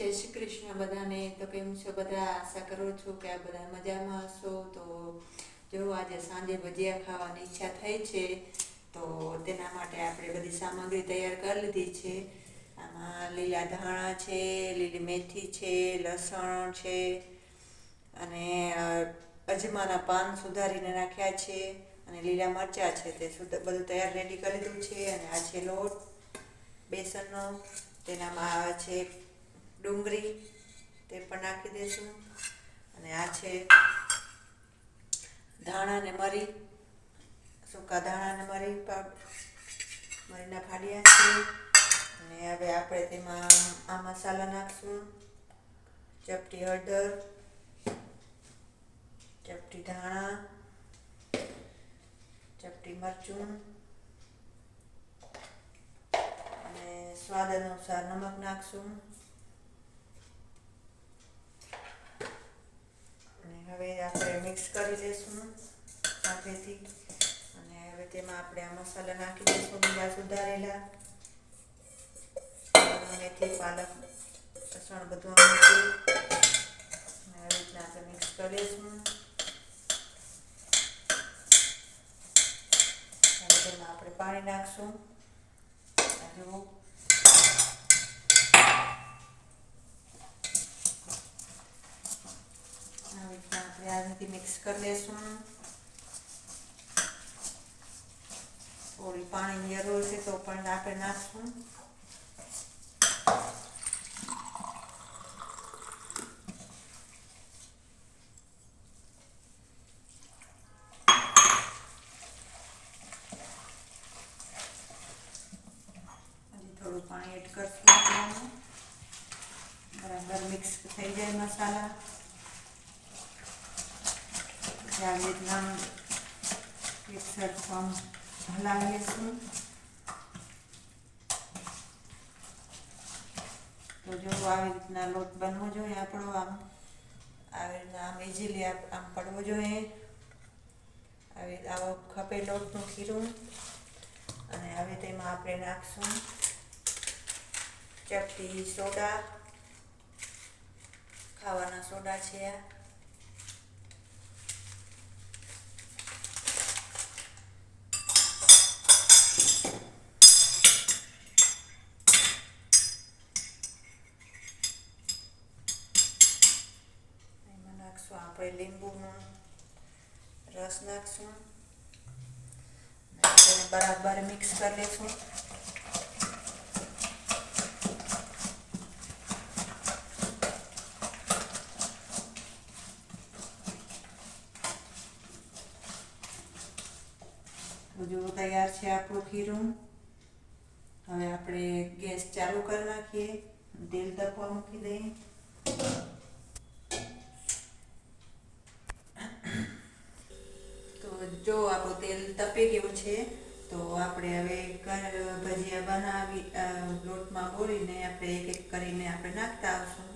જય શ્રી કૃષ્ણ બધાને. તો કેમ છો બધા? આશા કરું છું કે આ બધા મજામાં હશો. તો જો આજે સાંજે ભજીયા ખાવાની ઈચ્છા થઈ છે, તો તેના માટે આપણે બધી સામગ્રી તૈયાર કરી લીધી છે. આમાં લીલા ધાણા છે, લીલી મેથી છે, લસણ છે, અને અજમાના પાન સુધારીને રાખ્યા છે, અને લીલા મરચાં છે તે બધું તૈયાર રેડી કરી લીધું છે, અને આ છે લોટ, બેસનનો. તેનામાં આવે છે ડુંગળી તે પણ નાખી દઈશું અને આ છે ધાણા ને મરી, સૂકા ધાણા ને મરી મરીના ફાડ્યા છે. અને હવે આપણે તેમાં આ મસાલા નાખશું. ચપટી હળદર, ચપટી ધાણા, ચપટી મરચું અને સ્વાદ અનુસાર નમક નાખશું અને હવે આપણે મિક્સ કરી લેશું સાથેથી અને હવે તેમાં આપણે આ મસાલા નાખી દઈશું લીલા સુધારેલા. મેથી પાલક, લસણ બધું અને આવી રીતના આપણે મિક્સ કરી લઈશું હવે તેમાં આપણે પાણી નાખશું. જુઓ. આવી રીતના આપણે આ રીતે મિક્સ કરી લઈશું થોડી પાણીની જરૂર છે તો પણ આપણે નાખશું. હજી થોડું પાણી એડ કરશું આપણે. આમાં. બરાબર મિક્સ થઈ જાય મસાલા. પછી આવી રીતના એક સરખું આમ હલાવી લઈશું તો જો આવી રીતના લોટ બનવો જોઈએ આપણો આમ, આવી રીતના આમ ઇઝીલી આમ પડવો જોઈએ. આવી આવો ખપે લોટનું ખીરું અને હવે તેમાં આપણે નાખશું. ચપટી સોડા, ખાવાના સોડા છે આ. નાખશું તેને બરાબર મિક્સ કરી લઈશું જો તૈયાર છે આપણું ખીરું હવે આપણે ગેસ ચાલુ કરી નાખીએ તેલ તપવા મૂકી દઈએ તો જો આપણું તેલ તપી ગયું છે, તો આપણે હવે ભજીયા બનાવી લોટમાં બોળીને આપણે એક એક કરીને આપણે નાખતા આવશું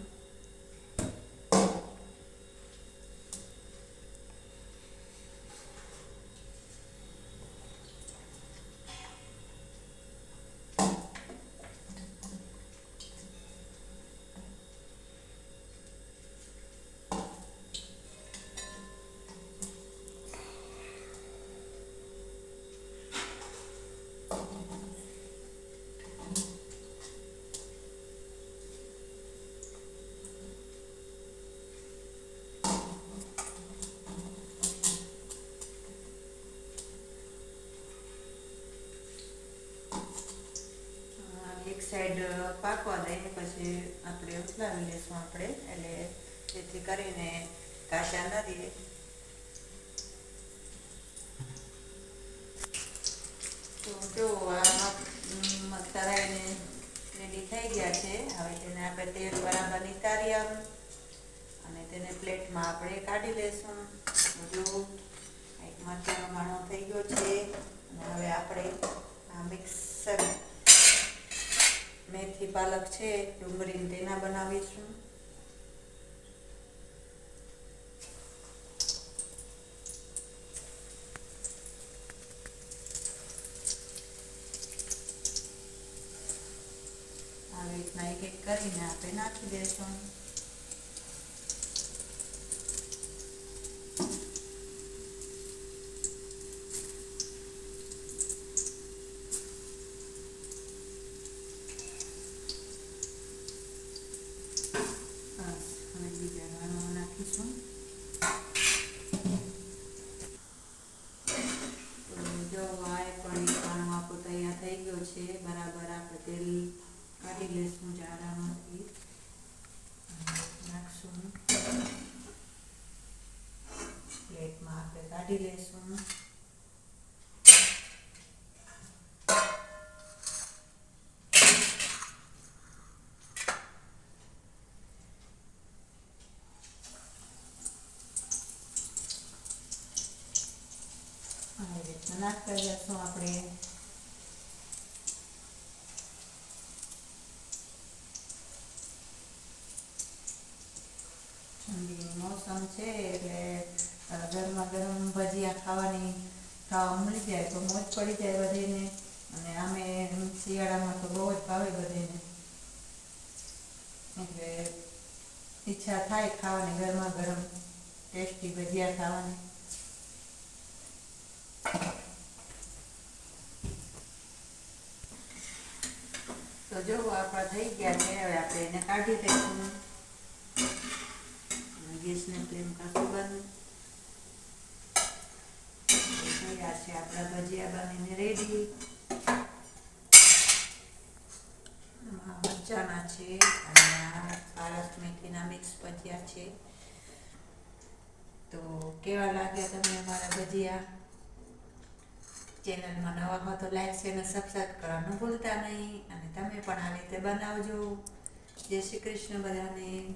અ, એક સાઈડ પાકવા દઈને પછી આપણે ઉથલાવી લઈશું આપણે. એટલે જેથી કરીને કાચા ન રહીએ તો જો આ તરાઈને રેડી થઈ ગયા છે. હવે તેને આપણે તેલ બરાબર નિતાર્યા અને તેને પ્લેટમાં આપણે કાઢી લઈશું બધું એક મરચાંનો માણો થઈ ગયો છે. અને હવે આપણે આ મિક્સર મેથી પાલક છે ડુંગળી તેના બનાવીશું આવી રીતના એક એક કરી કરીને આપણે નાખી દઈશું બસ હવે બીજા દાણા નાખીશું તો જો આ એ પણ એક દાણો આપણો તૈયાર થઈ ગયો છે બરાબર આપણે તેલ કાઢી લઈશું જાડામાંથી અને નાખશું પ્લેટમાં આપણે કાઢી લઈશું આવી રીતના નાખતા જઈશું આપણે ઠંડીની મોસમ છે એટલે અ, ગરમા ગરમ ભજીયા ખાવાની ખાવા મળી જાય તો મોજ પડી જાય બધીને અને આમે શિયાળામાં તો બહુ જ ભાવે બધીને એટલે ઈચ્છા થાય ખાવાની ગરમા ગરમ, ટેસ્ટી ભજીયા ખાવાની. તો જો આપણા થઈ ગયા છે, હવે આપણે એને કાઢી દઈશું ગેસને પ્રેમ કરશું બંધ. તૈયાર છે. આપણા ભજીયા બનીને રેડી. મરચાના છે અને આ મેથીના મિક્સ ભજીયા છે. તો કેવા લાગ્યા તમને અમારા ભજીયા? ચેનલમાં નવા હો તો લાઈક છે અને સબસ્ક્રાઈબ કરવાનું ભૂલતા નહીં. અને તમે પણ આવી રીતે બનાવજો. જય શ્રી કૃષ્ણ બધાને.